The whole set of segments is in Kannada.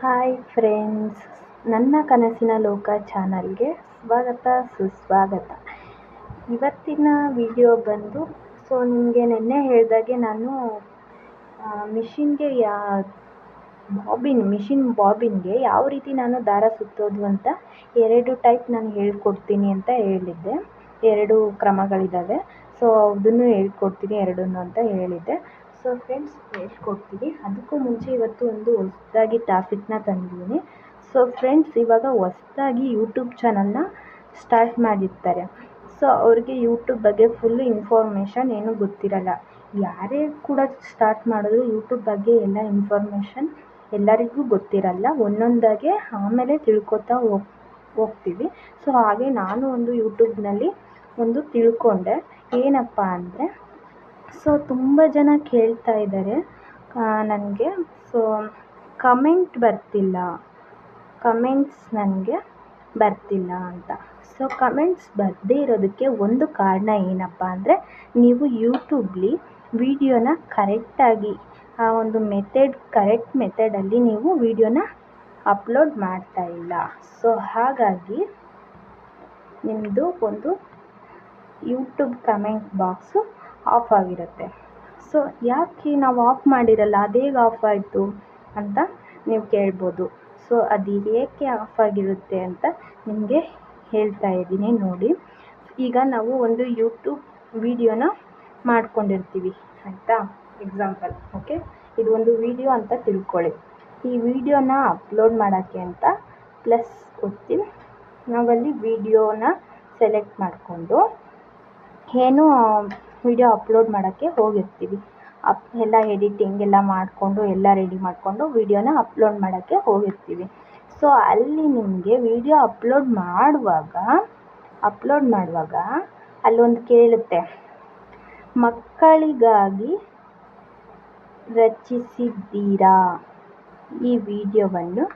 ಹಾಯ್ ಫ್ರೆಂಡ್ಸ್ ನನ್ನ ಕನಸಿನ ಲೋಕ ಚಾನಲ್ಗೆ ಸ್ವಾಗತ, ಸುಸ್ವಾಗತ. ಇವತ್ತಿನ ವಿಡಿಯೋ ಬಂದು ಸೊ ನಿಮಗೆ ನೆನ್ನೆ ಹೇಳಿದಾಗೆ ನಾನು ಮಿಷಿನ್ಗೆ ಯಾ, ಬಾಬಿನ್, ಮಿಷಿನ್ ಬಾಬಿನ್ಗೆ ಯಾವ ರೀತಿ ನಾನು ದಾರ ಸುತ್ತೋದು ಅಂತ ಎರಡು ಟೈಪ್ ನಾನು ಹೇಳ್ಕೊಡ್ತೀನಿ ಅಂತ ಹೇಳಿದ್ದೆ. ಎರಡು ಕ್ರಮಗಳಿದ್ದಾವೆ ಸೊ ಅದನ್ನು ಹೇಳ್ಕೊಡ್ತೀನಿ, ಎರಡನ್ನು ಅಂತ ಹೇಳಿದ್ದೆ. ಸೊ ಫ್ರೆಂಡ್ಸ್ ಹೇಳ್ಕೊಡ್ತೀನಿ. ಅದಕ್ಕೂ ಮುಂಚೆ ಇವತ್ತು ಒಂದು ಹೊಸದಾಗಿ ಟಾಪಿಕ್ನ ತಂದಿದ್ದೀನಿ. ಸೊ ಫ್ರೆಂಡ್ಸ್ ಇವಾಗ ಹೊಸ್ದಾಗಿ ಯೂಟ್ಯೂಬ್ ಚಾನಲ್ನ ಸ್ಟಾರ್ಟ್ ಮಾಡಿರ್ತಾರೆ. ಸೊ ಅವ್ರಿಗೆ ಯೂಟ್ಯೂಬ್ ಬಗ್ಗೆ ಫುಲ್ಲು ಇನ್ಫಾರ್ಮೇಷನ್ ಏನೂ ಗೊತ್ತಿರಲ್ಲ. ಯಾರೇ ಕೂಡ ಸ್ಟಾರ್ಟ್ ಮಾಡಿದ್ರು ಯೂಟ್ಯೂಬ್ ಬಗ್ಗೆ ಎಲ್ಲ ಇನ್ಫಾರ್ಮೇಷನ್ ಎಲ್ಲರಿಗೂ ಗೊತ್ತಿರಲ್ಲ. ಒಂದೊಂದಾಗೆ ಆಮೇಲೆ ತಿಳ್ಕೊತಾ ಹೋಗ್, ಹೋಗ್ತೀವಿ. ಸೊ ಹಾಗೆ ನಾನು ಒಂದು ಯೂಟ್ಯೂಬ್ನಲ್ಲಿ ಒಂದು ತಿಳ್ಕೊಂಡೆ. ಏನಪ್ಪ ಅಂದರೆ ಸೊ ತುಂಬ ಜನ ಕೇಳ್ತಾ ಇದ್ದಾರೆ ನನಗೆ. ಸೊ ಕಮೆಂಟ್ ಬರ್ತಿಲ್ಲ. ಕಮೆಂಟ್ಸ್ ನನಗೆ ಬರ್ತಿಲ್ಲ ಅಂತ. ಸೊ ಕಮೆಂಟ್ಸ್ ಬರದೇ ಇರೋದಕ್ಕೆ ಒಂದು ಕಾರಣ ಏನಪ್ಪ ಅಂದರೆ, ನೀವು ಯೂಟ್ಯೂಬ್ಲಿ ವಿಡಿಯೋನ ಕರೆಕ್ಟಾಗಿ ಆ ಒಂದು ಮೆಥಡ್ ಕರೆಕ್ಟ್ ಮೆಥಡಲ್ಲಿ ನೀವು ವಿಡಿಯೋನ ಅಪ್ಲೋಡ್ ಮಾಡ್ತಾ ಇಲ್ಲ. ಸೊ ಹಾಗಾಗಿ ನಿಮ್ಮದು ಒಂದು ಯೂಟ್ಯೂಬ್ ಕಮೆಂಟ್ ಬಾಕ್ಸು ಆಫ್ ಆಗಿರುತ್ತೆ. ಸೊ ಯಾಕೆ ನಾವು ಆಫ್ ಮಾಡಿರಲ್ಲ? ಅದೇಗೆ ಆಫ್ ಆಯಿತು ಅಂತ ನೀವು ಕೇಳ್ಬೋದು. ಸೊ ಅದು ಏಕೆ ಆಫ್ ಆಗಿರುತ್ತೆ ಅಂತ ನಿಮಗೆ ಹೇಳ್ತಾ ಇದ್ದೀನಿ ನೋಡಿ. ಈಗ ನಾವು ಒಂದು ಯೂಟ್ಯೂಬ್ ವಿಡಿಯೋನ ಮಾಡ್ಕೊಂಡಿರ್ತೀವಿ. ಆಯಿತಾ? ಎಕ್ಸಾಂಪಲ್ ಓಕೆ ಇದು ಒಂದು ವಿಡಿಯೋ ಅಂತ ತಿಳ್ಕೊಳ್ಳಿ. ಈ ವಿಡಿಯೋನ ಅಪ್ಲೋಡ್ ಮಾಡೋಕ್ಕೆ ಅಂತ ಪ್ಲಸ್ ಒತ್ತಿ ನಾವಲ್ಲಿ ವಿಡಿಯೋನ ಸೆಲೆಕ್ಟ್ ಮಾಡಿಕೊಂಡು ಏನು ವಿಡಿಯೋ ಅಪ್ಲೋಡ್ ಮಾಡೋಕ್ಕೆ ಹೋಗಿರ್ತೀವಿ. ಅಪ್, ಎಲ್ಲ ಎಡಿಟಿಂಗ್ ಎಲ್ಲ ಮಾಡಿಕೊಂಡು, ಎಲ್ಲ ರೆಡಿ ಮಾಡಿಕೊಂಡು ವಿಡಿಯೋನ ಅಪ್ಲೋಡ್ ಮಾಡೋಕ್ಕೆ ಹೋಗಿರ್ತೀವಿ. ಸೊ ಅಲ್ಲಿ ನಿಮಗೆ ವಿಡಿಯೋ ಅಪ್ಲೋಡ್ ಮಾಡುವಾಗ ಅಪ್ಲೋಡ್ ಮಾಡುವಾಗ ಅಲ್ಲೊಂದು ಕೇಳುತ್ತೆ. ಮಕ್ಕಳಿಗಾಗಿ ರಚಿಸಿದ್ದೀರಾ? ಈ ವಿಡಿಯೋವನ್ನು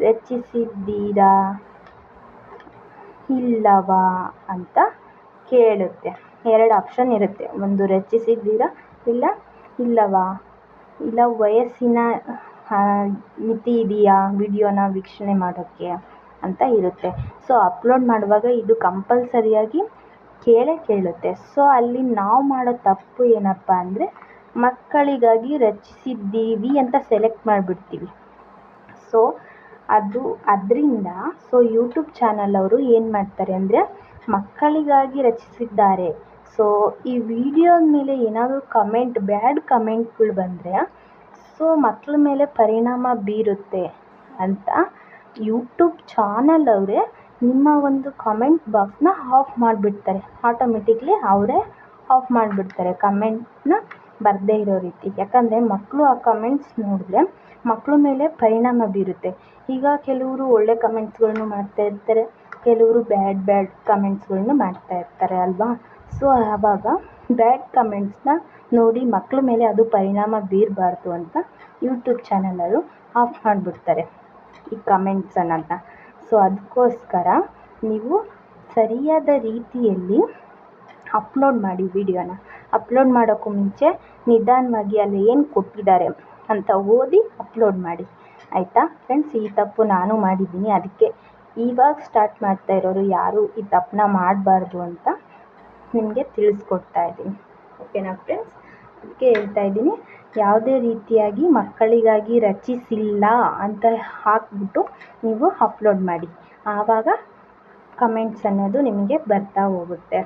ರಚಿಸಿದ್ದೀರಾ? ಇಲ್ಲವಾ? ಅಂತ ಕೇಳುತ್ತೆ. ಎರಡು ಆಪ್ಷನ್ ಇರುತ್ತೆ. ಒಂದು ರಚಿಸಿದ್ದೀರಾ ಇಲ್ಲ, ಇಲ್ಲವಾ? ಇಲ್ಲ, ವಯಸ್ಸಿನ ಮಿತಿ ಇದೆಯಾ ವಿಡಿಯೋನ ವೀಕ್ಷಣೆ ಮಾಡೋಕ್ಕೆ ಅಂತ ಇರುತ್ತೆ. ಸೊ ಅಪ್ಲೋಡ್ ಮಾಡುವಾಗ ಇದು ಕಂಪಲ್ಸರಿಯಾಗಿ ಕೇಳೇ ಕೇಳುತ್ತೆ. ಸೊ ಅಲ್ಲಿ ನಾವು ಮಾಡೋ ತಪ್ಪು ಏನಪ್ಪ ಅಂದರೆ, ಮಕ್ಕಳಿಗಾಗಿ ರಚಿಸಿದ್ದೀವಿ ಅಂತ ಸೆಲೆಕ್ಟ್ ಮಾಡಿಬಿಡ್ತೀವಿ. ಸೊ ಅದು, ಅದರಿಂದ ಸೊ ಯೂಟ್ಯೂಬ್ ಚಾನಲ್ ಅವರು ಏನು ಮಾಡ್ತಾರೆ ಅಂದರೆ ಮಕ್ಕಳಿಗಾಗಿ ರಚಿಸಿದ್ದಾರೆ. ಸೊ ಈ ವಿಡಿಯೋದ ಮೇಲೆ ಏನಾದರೂ ಕಮೆಂಟ್ ಬ್ಯಾಡ್ ಕಮೆಂಟ್ಗಳು ಬಂದರೆ ಸೊ ಮಕ್ಕಳ ಮೇಲೆ ಪರಿಣಾಮ ಬೀರುತ್ತೆ ಅಂತ ಯೂಟ್ಯೂಬ್ ಚಾನಲ್ ಅವರೇ ನಿಮ್ಮ ಒಂದು ಕಮೆಂಟ್ ಬಾಕ್ಸ್ನ ಆಫ್ ಮಾಡಿಬಿಡ್ತಾರೆ. ಆಟೋಮೆಟಿಕ್ಲಿ ಅವರೇ ಆಫ್ ಮಾಡಿಬಿಡ್ತಾರೆ ಕಮೆಂಟ್ನ ಬರದೇ ಇರೋ ರೀತಿ. ಯಾಕಂದರೆ ಮಕ್ಕಳು ಆ ಕಮೆಂಟ್ಸ್ ನೋಡಿದ್ರೆ ಮಕ್ಕಳ ಮೇಲೆ ಪರಿಣಾಮ ಬೀರುತ್ತೆ. ಈಗ ಕೆಲವರು ಒಳ್ಳೆ ಕಮೆಂಟ್ಸ್ಗಳನ್ನು ಮಾಡ್ತಾ ಇರ್ತಾರೆ. ಕೆಲವರು ಬ್ಯಾಡ್ ಬ್ಯಾಡ್ ಕಮೆಂಟ್ಸ್ಗಳನ್ನು ಮಾಡ್ತಾ ಇರ್ತಾರೆ ಅಲ್ವಾ? ಸೊ, ಆವಾಗ ಬ್ಯಾಡ್ ಕಮೆಂಟ್ಸ್ನ ನೋಡಿ ಮಕ್ಕಳ ಮೇಲೆ ಅದು ಪರಿಣಾಮ ಬೀರಬಾರ್ದು ಅಂತ ಯೂಟ್ಯೂಬ್ ಚಾನಲರು ಆಫ್ ಮಾಡಿಬಿಡ್ತಾರೆ ಈ ಕಮೆಂಟ್ಸನ್ನು ಸೊ ಅದಕ್ಕೋಸ್ಕರ ನೀವು ಸರಿಯಾದ ರೀತಿಯಲ್ಲಿ ಅಪ್ಲೋಡ್ ಮಾಡಿ ವಿಡಿಯೋನ. ಅಪ್ಲೋಡ್ ಮಾಡೋಕ್ಕೂ ಮುಂಚೆ ನಿಧಾನವಾಗಿ ಅಲ್ಲಿ ಏನು ಕೊಟ್ಟಿದ್ದಾರೆ ಅಂತ ಓದಿ ಅಪ್ಲೋಡ್ ಮಾಡಿ. ಆಯಿತಾ? ಫ್ರೆಂಡ್ಸ್, ಈ ತಪ್ಪು ನಾನು ಮಾಡಿದ್ದೀನಿ, ಅದಕ್ಕೆ ಇವಾಗ ಸ್ಟಾರ್ಟ್ ಮಾಡ್ತಾ ಇರೋರು ಯಾರು ಈ ತಪ್ಪನ್ನ ಮಾಡಬಾರ್ದು ಅಂತ ನಿಮಗೆ ತಿಳಿಸ್ಕೊಡ್ತಾ ಇದ್ದೀನಿ. ಓಕೆನಾ ಫ್ರೆಂಡ್ಸ್ ಅದಕ್ಕೆ ಹೇಳ್ತಾ ಇದ್ದೀನಿ, ಯಾವುದೇ ರೀತಿಯಾಗಿ ಮಕ್ಕಳಿಗಾಗಿ ರಚಿಸಿಲ್ಲ ಅಂತ ಹಾಕ್ಬಿಟ್ಟು ನೀವು ಅಪ್ಲೋಡ್ ಮಾಡಿ. ಆವಾಗ ಕಮೆಂಟ್ಸ್ ಅನ್ನೋದು ನಿಮಗೆ ಬರ್ತಾ ಹೋಗುತ್ತೆ.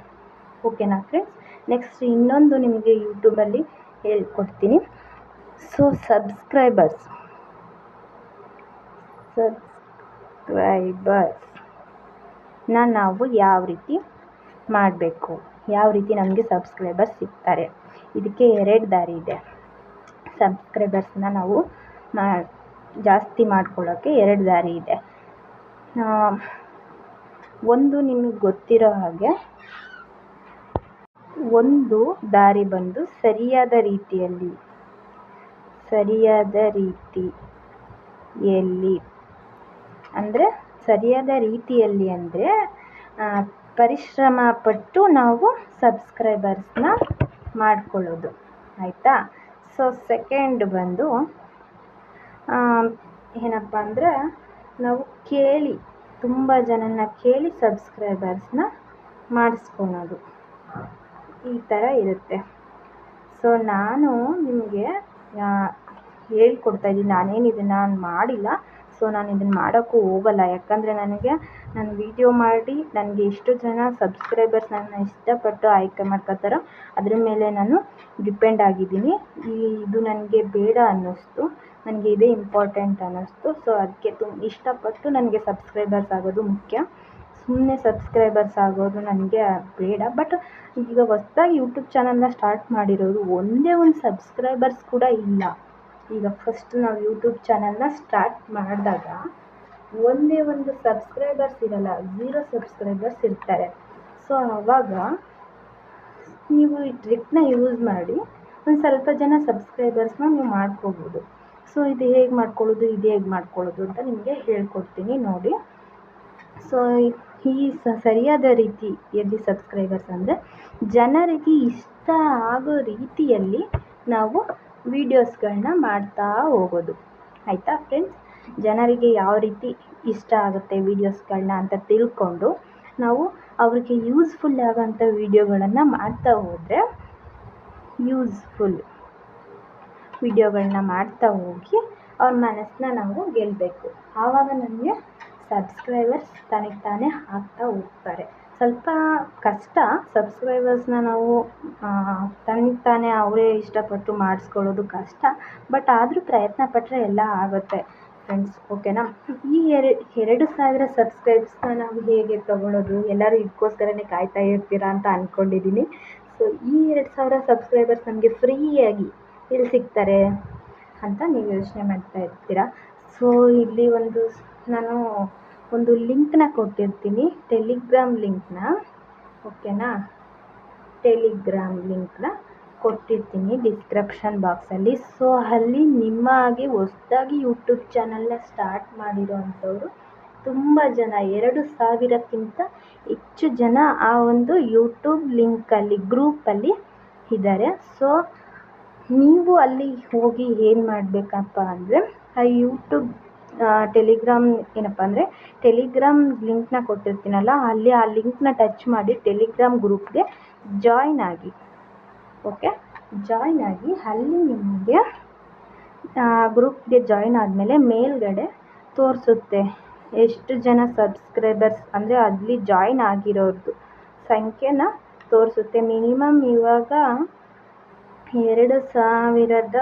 ಓಕೆನಾ ಫ್ರೆಂಡ್ಸ್ ನೆಕ್ಸ್ಟ್ ಇನ್ನೊಂದು ನಿಮಗೆ ಯೂಟ್ಯೂಬಲ್ಲಿ ಹೇಳ್ಕೊಡ್ತೀನಿ. ಸೊ ಸಬ್ಸ್ಕ್ರೈಬರ್ಸ್ ಸಬ್ಸ್ಕ್ರೈಬರ್ಸ್ನ ನಾವು ಯಾವ ರೀತಿ ಮಾಡಬೇಕು? ಯಾವ ರೀತಿ ನಮಗೆ ಸಬ್ಸ್ಕ್ರೈಬರ್ಸ್ ಸಿಗ್ತಾರೆ? ಇದಕ್ಕೆ ಎರಡು ದಾರಿ ಇದೆ. ಸಬ್ಸ್ಕ್ರೈಬರ್ಸ್ನ ನಾವು ಜಾಸ್ತಿ ಮಾಡ್ಕೊಳ್ಳೋಕ್ಕೆ ಎರಡು ದಾರಿ ಇದೆ. ಒಂದು ನಿಮಗೆ ಗೊತ್ತಿರೋ ಹಾಗೆ ಒಂದು ದಾರಿ ಬಂದು ಸರಿಯಾದ ರೀತಿಯಲ್ಲಿ ಸರಿಯಾದ ರೀತಿಯಲ್ಲಿ ಅಂದರೆ ಸರಿಯಾದ ರೀತಿಯಲ್ಲಿ ಅಂದರೆ ಪರಿಶ್ರಮ ಪಟ್ಟು ನಾವು ಸಬ್ಸ್ಕ್ರೈಬರ್ಸ್ನ ಮಾಡ್ಕೊಳ್ಳೋದು. ಆಯಿತಾ? ಸೊ ಸೆಕೆಂಡ್ ಬಂದು ಏನಪ್ಪ ಅಂದರೆ ನಾವು ಕೇಳಿ, ತುಂಬ ಜನನ ಕೇಳಿ ಸಬ್ಸ್ಕ್ರೈಬರ್ಸ್ನ ಮಾಡಿಸ್ಕೊಳೋದು. ಈ ಥರ ಇರುತ್ತೆ. ಸೊ ನಾನು ನಿಮಗೆ ಹೇಳ್ಕೊಡ್ತಾ ಇದ್ದೀನಿ. ನಾನೇನು ಇದನ್ನು ಮಾಡಿಲ್ಲ. ಸೊ ನಾನು ಇದನ್ನು ಮಾಡೋಕ್ಕೂ ಹೋಗಲ್ಲ. ಯಾಕಂದರೆ ನನಗೆ, ನಾನು ವೀಡಿಯೋ ಮಾಡಿ, ನನಗೆ ಎಷ್ಟು ಜನ ಸಬ್ಸ್ಕ್ರೈಬರ್ಸ್ ನನ್ನ ಇಷ್ಟಪಟ್ಟು ಆಯ್ಕೆ ಮಾಡ್ಕೋತಾರೋ, ಅದ್ರ ಮೇಲೆ ನಾನು ಡಿಪೆಂಡ್ ಆಗಿದ್ದೀನಿ. ಈ, ಇದು ನನಗೆ ಬೇಡ ಅನ್ನಿಸ್ತು. ನನಗೆ ಇದೇ ಇಂಪಾರ್ಟೆಂಟ್ ಅನ್ನಿಸ್ತು. ಸೊ ಅದಕ್ಕೆ ತುಂಬ ಇಷ್ಟಪಟ್ಟು ನನಗೆ ಸಬ್ಸ್ಕ್ರೈಬರ್ಸ್ ಆಗೋದು ಮುಖ್ಯ. ಸುಮ್ಮನೆ ಸಬ್ಸ್ಕ್ರೈಬರ್ಸ್ ಆಗೋದು ನನಗೆ ಬೇಡ. ಬಟ್ ಈಗ ಹೊಸ್ದಾಗಿ ಯೂಟ್ಯೂಬ್ ಚಾನಲ್ನ ಸ್ಟಾರ್ಟ್ ಮಾಡಿರೋರು ಒಂದೇ ಒಂದು ಸಬ್ಸ್ಕ್ರೈಬರ್ಸ್ ಕೂಡ ಇಲ್ಲ. ಈಗ ಫಸ್ಟ್ ನಾವು ಯೂಟ್ಯೂಬ್ ಚಾನಲ್ನ ಸ್ಟಾರ್ಟ್ ಮಾಡಿದಾಗ ಒಂದೇ ಒಂದು ಸಬ್ಸ್ಕ್ರೈಬರ್ಸ್ ಇರಲ್ಲ ಝೀರೋ ಸಬ್ಸ್ಕ್ರೈಬರ್ಸ್ ಇರ್ತಾರೆ. ಸೊ ಆವಾಗ ನೀವು ಈ ಟ್ರಿಕ್ನ ಯೂಸ್ ಮಾಡಿ ಒಂದು ಸ್ವಲ್ಪ ಜನ ಸಬ್ಸ್ಕ್ರೈಬರ್ಸ್ನ ನೀವು ಮಾಡ್ಕೋಬೋದು. ಸೊ ಇದು ಹೇಗೆ ಮಾಡ್ಕೊಳ್ಳೋದು, ಇದು ಹೇಗೆ ಮಾಡ್ಕೊಳ್ಳೋದು ಅಂತ ನಿಮಗೆ ಹೇಳ್ಕೊಡ್ತೀನಿ ನೋಡಿ. ಸೊ ಈ ಸರಿಯಾದ ರೀತಿ ಎಲ್ಲಿ ಸಬ್ಸ್ಕ್ರೈಬರ್ಸ್ ಅಂದರೆ ಜನರಿಗೆ ಇಷ್ಟ ಆಗೋ ರೀತಿಯಲ್ಲಿ ನಾವು ವೀಡಿಯೋಸ್ಗಳನ್ನ ಮಾಡ್ತಾ ಹೋಗೋದು. ಆಯಿತಾ ಫ್ರೆಂಡ್ಸ್ ಜನರಿಗೆ ಯಾವ ರೀತಿ ಇಷ್ಟ ಆಗುತ್ತೆ ವೀಡಿಯೋಸ್ಗಳನ್ನ ಅಂತ ತಿಳ್ಕೊಂಡು ನಾವು ಅವ್ರಿಗೆ ಯೂಸ್ಫುಲ್ ಆಗೋಂಥ ವೀಡಿಯೋಗಳನ್ನು ಮಾಡ್ತಾ ಹೋದರೆ ಯೂಸ್ಫುಲ್ ವೀಡಿಯೋಗಳನ್ನ ಮಾಡ್ತಾ ಹೋಗಿ ಅವ್ರ ಮನಸ್ಸನ್ನ ನಾವು ಗೆಲ್ಲಬೇಕು ಆವಾಗ ನಮಗೆ ಸಬ್ಸ್ಕ್ರೈಬರ್ಸ್ ತನಗೆ ತಾನೇ ಆಗ್ತಾ ಹೋಗ್ತಾರೆ. ಸ್ವಲ್ಪ ಕಷ್ಟ ಸಬ್ಸ್ಕ್ರೈಬರ್ಸ್ನ ನಾವು ತನಗೆ ತಾನೇ ಅವರೇ ಇಷ್ಟಪಟ್ಟು ಮಾಡಿಸ್ಕೊಳ್ಳೋದು ಕಷ್ಟ. ಬಟ್ ಆದರೂ ಪ್ರಯತ್ನ ಪಟ್ಟರೆ ಎಲ್ಲ ಆಗುತ್ತೆ. ಫ್ರೆಂಡ್ಸ್ ಓಕೆನಾ ಈ ಎರಡು ಎರಡು ಸಾವಿರ ಸಬ್ಸ್ಕ್ರೈಬ್ಸ್ನ ನಾವು ಹೇಗೆ ತೊಗೊಳ್ಳೋದು ಎಲ್ಲರೂ ಇದಕ್ಕೋಸ್ಕರನೇ ಕಾಯ್ತಾ ಇರ್ತೀರಾ ಅಂತ ಅಂದ್ಕೊಂಡಿದ್ದೀನಿ ಸೊ ಈ ಎರಡು ಸಾವಿರ ಸಬ್ಸ್ಕ್ರೈಬರ್ಸ್ ನಮಗೆ ಫ್ರೀಯಾಗಿ ಎಲ್ಲಿ ಸಿಗ್ತಾರೆ ಅಂತ ನೀವು ಯೋಚನೆ ಮಾಡ್ತಾ ಇರ್ತೀರಾ? ಸೊ ಇಲ್ಲಿ ಒಂದು ನಾನು ಒಂದು ಲಿಂಕ್ನ ಕೊಟ್ಟಿರ್ತೀನಿ, ಟೆಲಿಗ್ರಾಮ್ ಲಿಂಕ್ನ, ಓಕೆನಾ? ಟೆಲಿಗ್ರಾಮ್ ಲಿಂಕ್ನ ಕೊಟ್ಟಿರ್ತೀನಿ ಡಿಸ್ಕ್ರಿಪ್ಷನ್ ಬಾಕ್ಸಲ್ಲಿ. ಸೊ ಅಲ್ಲಿ ನಿಮ್ಮ ಹಾಗೆ ಹೊಸ್ದಾಗಿ ಯೂಟ್ಯೂಬ್ ಚಾನಲ್ನ ಸ್ಟಾರ್ಟ್ ಮಾಡಿರೋ ಅಂಥವ್ರು ತುಂಬ ಜನ, ಎರಡು ಸಾವಿರಕ್ಕಿಂತ ಹೆಚ್ಚು ಜನ ಆ ಒಂದು ಯೂಟ್ಯೂಬ್ ಲಿಂಕಲ್ಲಿ, ಗ್ರೂಪಲ್ಲಿ ಇದ್ದಾರೆ. ಸೊ ನೀವು ಅಲ್ಲಿ ಹೋಗಿ ಏನು ಮಾಡಬೇಕಪ್ಪ ಅಂದರೆ, ಆ ಯೂಟ್ಯೂಬ್ ಟೆಲಿಗ್ರಾಮ್ ಏನಪ್ಪ ಅಂದರೆ ಟೆಲಿಗ್ರಾಮ್ ಲಿಂಕ್ನ ಕೊಟ್ಟಿರ್ತೀನಲ್ಲ, ಅಲ್ಲಿ ಆ ಲಿಂಕ್ನ ಟಚ್ ಮಾಡಿ ಟೆಲಿಗ್ರಾಮ್ ಗ್ರೂಪ್ಗೆ ಜಾಯ್ನ್ ಆಗಿ. ಓಕೆ ಜಾಯ್ನ್ ಆಗಿ ಅಲ್ಲಿ ನಿಮಗೆ ಗ್ರೂಪ್ಗೆ ಜಾಯ್ನ್ ಆದಮೇಲೆ ಮೇಲ್ಗಡೆ ತೋರಿಸುತ್ತೆ. ಎಷ್ಟು ಜನ ಸಬ್ಸ್ಕ್ರೈಬರ್ಸ್ ಅಂದರೆ ಅಲ್ಲಿ ಜಾಯ್ನ್ ಆಗಿರೋರ್ದು ಸಂಖ್ಯೆನ ತೋರಿಸುತ್ತೆ. ಮಿನಿಮಮ್ ಇವಾಗ ಎರಡು ಸಾವಿರದ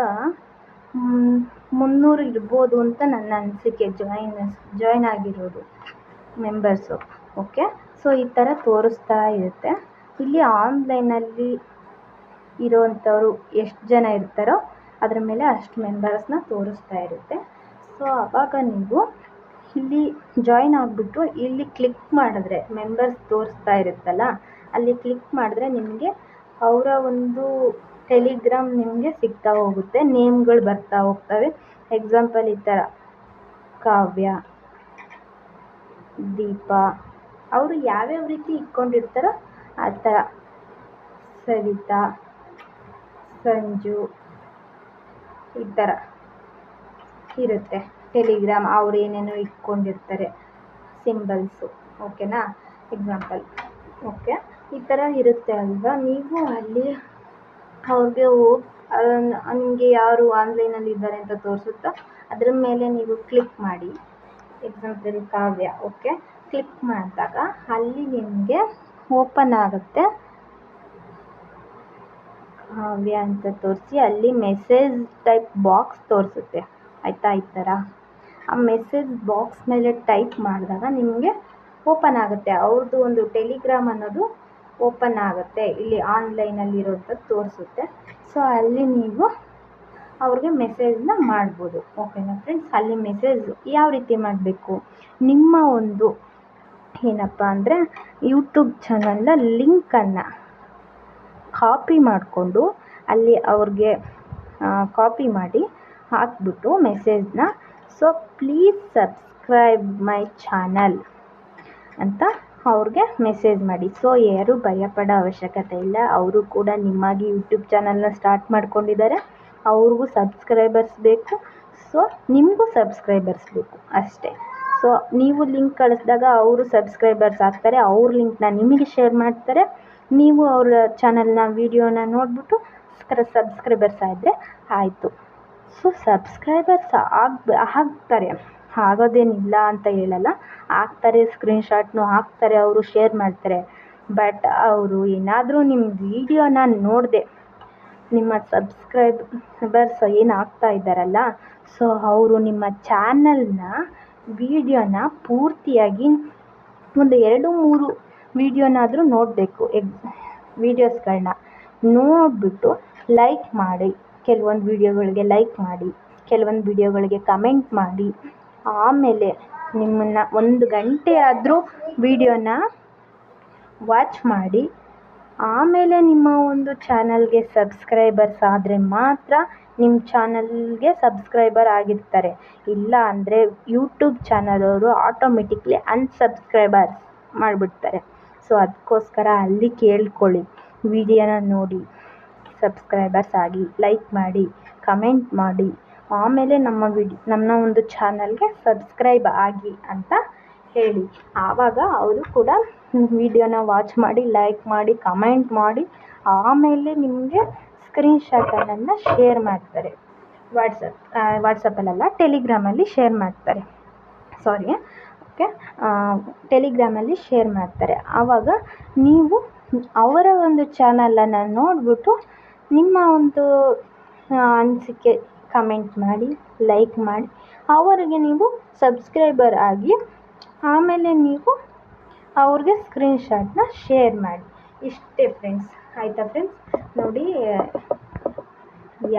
ಮುನ್ನೂರು ಇರ್ಬೋದು ಅಂತ ನನ್ನ ಅನಿಸಿಕೆ. ಜಾಯಿನ್ ಜಾಯ್ನ್ ಆಗಿರೋದು ಮೆಂಬರ್ಸು ಓಕೆ ಸೊ ಈ ಥರ ತೋರಿಸ್ತಾ ಇರುತ್ತೆ. ಇಲ್ಲಿ ಆನ್ಲೈನಲ್ಲಿ ಇರೋವಂಥವ್ರು ಎಷ್ಟು ಜನ ಇರ್ತಾರೋ ಅದರ ಮೇಲೆ ಅಷ್ಟು ಮೆಂಬರ್ಸ್ನ ತೋರಿಸ್ತಾ ಇರುತ್ತೆ. ಸೊ ಆವಾಗ ನೀವು ಇಲ್ಲಿ ಜಾಯಿನ್ ಆಗಿಬಿಟ್ಟು ಇಲ್ಲಿ ಕ್ಲಿಕ್ ಮಾಡಿದ್ರೆ ಮೆಂಬರ್ಸ್ ತೋರಿಸ್ತಾ ಇರುತ್ತಲ್ಲ, ಅಲ್ಲಿ ಕ್ಲಿಕ್ ಮಾಡಿದ್ರೆ ನಿಮಗೆ ಅವರ ಒಂದು ಟೆಲಿಗ್ರಾಮ್ ನಿಮಗೆ ಸಿಗ್ತಾ ಹೋಗುತ್ತೆ, ನೇಮ್ಗಳು ಬರ್ತಾ ಹೋಗ್ತವೆ. ಎಕ್ಸಾಂಪಲ್ ಈ ಥರ ಕಾವ್ಯ, ದೀಪ, ಅವರು ಯಾವ್ಯಾವ ರೀತಿ ಇಟ್ಕೊಂಡಿರ್ತಾರೋ ಆ ಥರ ಸವಿತಾ, ಸಂಜು, ಈ ಥರ ಇರುತ್ತೆ ಟೆಲಿಗ್ರಾಮ್. ಅವ್ರು ಏನೇನೋ ಇಟ್ಕೊಂಡಿರ್ತಾರೆ, ಸಿಂಬಲ್ಸು, ಓಕೆನಾ? Example okay? ಈ ಥರ ಇರುತ್ತೆ ಅಲ್ವಾ? ನೀವು ಅಲ್ಲಿ ಅವ್ರಿಗೆ ನಿಮಗೆ ಯಾರು ಆನ್ಲೈನಲ್ಲಿ ಇದ್ದಾರೆ ಅಂತ ತೋರಿಸುತ್ತೋ? ಅದ್ರ ಮೇಲೆ ನೀವು ಕ್ಲಿಕ್ ಮಾಡಿ. ಎಕ್ಸಾಂಪಲ್ ಕಾವ್ಯ ಓಕೆ ಕ್ಲಿಕ್ ಮಾಡಿದಾಗ ಅಲ್ಲಿ ನಿಮಗೆ ಓಪನ್ ಆಗುತ್ತೆ ಕಾವ್ಯ ಅಂತ ತೋರಿಸಿ, ಅಲ್ಲಿ ಮೆಸೇಜ್ ಟೈಪ್ ಬಾಕ್ಸ್ ತೋರಿಸುತ್ತೆ. ಆಯಿತಾ ಈ ಥರ ಆ ಮೆಸೇಜ್ ಬಾಕ್ಸ್ ಮೇಲೆ ಟೈಪ್ ಮಾಡಿದಾಗ ನಿಮಗೆ ಓಪನ್ ಆಗುತ್ತೆ. ಅವ್ರದ್ದು ಒಂದು ಟೆಲಿಗ್ರಾಮ್ ಅನ್ನೋದು ಓಪನ್ ಆಗುತ್ತೆ. ಇಲ್ಲಿ ಆನ್ಲೈನಲ್ಲಿರೋಂಥದ್ದು ತೋರಿಸುತ್ತೆ. ಸೊ ಅಲ್ಲಿ ನೀವು ಅವ್ರಿಗೆ ಮೆಸೇಜ್ನ ಮಾಡ್ಬೋದು. ಓಕೆನಾ ಫ್ರೆಂಡ್ಸ್ ಅಲ್ಲಿ ಮೆಸೇಜ್ ಯಾವ ರೀತಿ ಮಾಡಬೇಕು? ನಿಮ್ಮ ಒಂದು ಏನಪ್ಪ ಅಂದರೆ ಯೂಟ್ಯೂಬ್ ಚಾನಲ್ನ ಲಿಂಕನ್ನು ಕಾಪಿ ಮಾಡಿಕೊಂಡು ಅಲ್ಲಿ ಅವ್ರಿಗೆ ಕಾಪಿ ಮಾಡಿ ಹಾಕ್ಬಿಟ್ಟು ಮೆಸೇಜ್ನ so please subscribe my channel ಅಂತ ಅವ್ರಿಗೆ ಮೆಸೇಜ್ ಮಾಡಿ. ಸೊ ಯಾರೂ ಭಯಪಡೋ ಅವಶ್ಯಕತೆ ಇಲ್ಲ. ಅವರು ಕೂಡ ನಿಮ್ಮಾಗಿ ಯೂಟ್ಯೂಬ್ ಚಾನಲ್ನ ಸ್ಟಾರ್ಟ್ ಮಾಡ್ಕೊಂಡಿದ್ದಾರೆ ಅವ್ರಿಗೂ ಸಬ್ಸ್ಕ್ರೈಬರ್ಸ್ ಬೇಕು. ಸೊ ನಿಮಗೂ ಸಬ್ಸ್ಕ್ರೈಬರ್ಸ್ ಬೇಕು ಅಷ್ಟೇ. ಸೊ ನೀವು ಲಿಂಕ್ ಕಳಿಸಿದಾಗ ಅವರು ಸಬ್ಸ್ಕ್ರೈಬರ್ಸ್ ಆಗ್ತಾರೆ. ಅವ್ರ ಲಿಂಕ್ನ ನಿಮಗೆ ಶೇರ್ ಮಾಡ್ತಾರೆ. ನೀವು ಅವರ ಚಾನಲ್ನ ವೀಡಿಯೋನ ನೋಡಿಬಿಟ್ಟು ಸಬ್ಸ್ಕ್ರೈಬರ್ಸ್ ಆದರೆ ಆಯಿತು. ಸೊ ಸಬ್ಸ್ಕ್ರೈಬರ್ಸ್ ಆಗ, ಆಗ್ತಾರೆ. ಆಗೋದೇನಿಲ್ಲ ಅಂತ ಹೇಳಲ್ಲ. ಹಾಕ್ತಾರೆ ಸ್ಕ್ರೀನ್ಶಾಟ್ನು ಹಾಕ್ತಾರೆ, ಅವರು ಶೇರ್ ಮಾಡ್ತಾರೆ. ಬಟ್ ಅವರು ಏನಾದರೂ ನಿಮ್ಮ ವೀಡಿಯೋನ ನೋಡದೆ, ನಿಮ್ಮ ಸಬ್ಸ್ಕ್ರೈಬರ್ಸ್ ಏನು ಆಗ್ತಾ ಇದ್ದಾರಲ್ಲ ಸೊ ಅವರು ನಿಮ್ಮ ಚಾನಲ್ನ ವೀಡಿಯೋನ ಪೂರ್ತಿಯಾಗಿ ಒಂದು ಎರಡು ಮೂರು ವೀಡಿಯೋನಾದರೂ ನೋಡಬೇಕು ಎಗ್ ವೀಡಿಯೋಸ್ಗಳನ್ನ ನೋಡಿಬಿಟ್ಟು ಲೈಕ್ ಮಾಡಿ, ಕೆಲವೊಂದು ವೀಡಿಯೋಗಳಿಗೆ ಲೈಕ್ ಮಾಡಿ, ಕೆಲವೊಂದು ವೀಡಿಯೋಗಳಿಗೆ ಕಮೆಂಟ್ ಮಾಡಿ. ಆಮೇಲೆ ನಿಮ್ಮನ್ನು ಒಂದು ಗಂಟೆ ಆದರೂ ವೀಡಿಯೋನ ವಾಚ್ ಮಾಡಿ. ಆಮೇಲೆ ನಿಮ್ಮ ಒಂದು ಚಾನಲ್ಗೆ ಸಬ್ಸ್ಕ್ರೈಬರ್ಸ್ ಆದರೆ ಮಾತ್ರ ನಿಮ್ಮ ಚಾನಲ್ಗೆ ಸಬ್ಸ್ಕ್ರೈಬರ್ ಆಗಿರ್ತಾರೆ. ಇಲ್ಲ ಅಂದರೆ ಯೂಟ್ಯೂಬ್ ಚಾನಲ್ ಅವರು ಆಟೋಮೆಟಿಕ್ಲಿ ಅನ್ಸಬ್ಸ್ಕ್ರೈಬರ್ಸ್ ಮಾಡಿಬಿಡ್ತಾರೆ. ಸೊ ಅದಕ್ಕೋಸ್ಕರ ಅಲ್ಲಿ ಕೇಳ್ಕೊಳ್ಳಿ. ವಿಡಿಯೋನ ನೋಡಿ. ಸಬ್ಸ್ಕ್ರೈಬರ್ಸ್ ಆಗಿ ಲೈಕ್ ಮಾಡಿ ಕಮೆಂಟ್ ಮಾಡಿ. ಆಮೇಲೆ ನಮ್ಮ ವಿಡಿ ನಮ್ಮ ಒಂದು ಚಾನಲ್ಗೆ ಸಬ್ಸ್ಕ್ರೈಬ್ ಆಗಿ ಅಂತ ಹೇಳಿ. ಆವಾಗ ಅವರು ಕೂಡ ವಿಡಿಯೋನ ವಾಚ್ ಮಾಡಿ, ಲೈಕ್ ಮಾಡಿ, ಕಮೆಂಟ್ ಮಾಡಿ, ಆಮೇಲೆ ನಿಮಗೆ ಸ್ಕ್ರೀನ್ಶಾಟನ್ನು ಶೇರ್ ಮಾಡ್ತಾರೆ. ವಾಟ್ಸಪ್ ವಾಟ್ಸಪ್ಪಲ್ಲೆಲ್ಲ ಟೆಲಿಗ್ರಾಮಲ್ಲಿ ಶೇರ್ ಮಾಡ್ತಾರೆ. ಸಾರಿ, ಓಕೆ ಟೆಲಿಗ್ರಾಮಲ್ಲಿ ಶೇರ್ ಮಾಡ್ತಾರೆ. ಆವಾಗ ನೀವು ಅವರ ಒಂದು ಚಾನಲನ್ನು ನೋಡಿಬಿಟ್ಟು ನಿಮ್ಮ ಒಂದು ಅನಿಸಿಕೆ ಕಮೆಂಟ್ ಮಾಡಿ ಲೈಕ್ ಮಾಡಿ. ಅವರಿಗೆ ನೀವು ಸಬ್ಸ್ಕ್ರೈಬರ್ ಆಗಿ, ಆಮೇಲೆ ನೀವು ಅವ್ರಿಗೆ ಸ್ಕ್ರೀನ್ಶಾಟ್ನ ಶೇರ್ ಮಾಡಿ. ಇಷ್ಟೇ ಫ್ರೆಂಡ್ಸ್ ಆಯಿತಾ ಫ್ರೆಂಡ್ಸ್ ನೋಡಿ,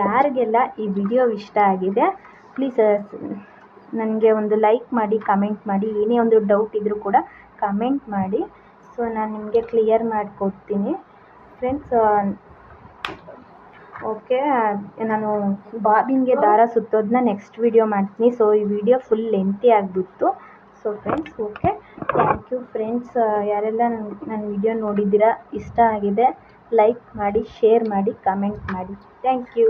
ಯಾರಿಗೆಲ್ಲ ಈ ವಿಡಿಯೋ ಇಷ್ಟ ಆಗಿದೆ ಪ್ಲೀಸ್ ನನಗೆ ಒಂದು ಲೈಕ್ ಮಾಡಿ ಕಮೆಂಟ್ ಮಾಡಿ. ಏನೇ ಒಂದು ಡೌಟ್ ಇದ್ದರೂ ಕೂಡ ಕಮೆಂಟ್ ಮಾಡಿ. ಸೊ ನಾನು ನಿಮಗೆ ಕ್ಲಿಯರ್ ಮಾಡಿಕೊಡ್ತೀನಿ. ಫ್ರೆಂಡ್ಸ್ ಓಕೆ ನಾನು ಬಾಬಿನ್ಗೆ ದಾರ ಸುತ್ತೋದನ್ನ ನೆಕ್ಸ್ಟ್ ವಿಡಿಯೋ ಮಾಡ್ತೀನಿ. ಸೊ ಈ ವಿಡಿಯೋ ಫುಲ್ ಲೆಂತಿ ಆಗಿಬಿಡ್ತು. So friends okay thank you friends ಯಾರೆಲ್ಲ ನನ್ನ ನನ್ನ ವಿಡಿಯೋ ನೋಡಿದ್ದೀರಾ, ಇಷ್ಟ ಆಗಿದೆ ಲೈಕ್ ಮಾಡಿ ಶೇರ್ ಮಾಡಿ ಕಮೆಂಟ್ ಮಾಡಿ. Thank you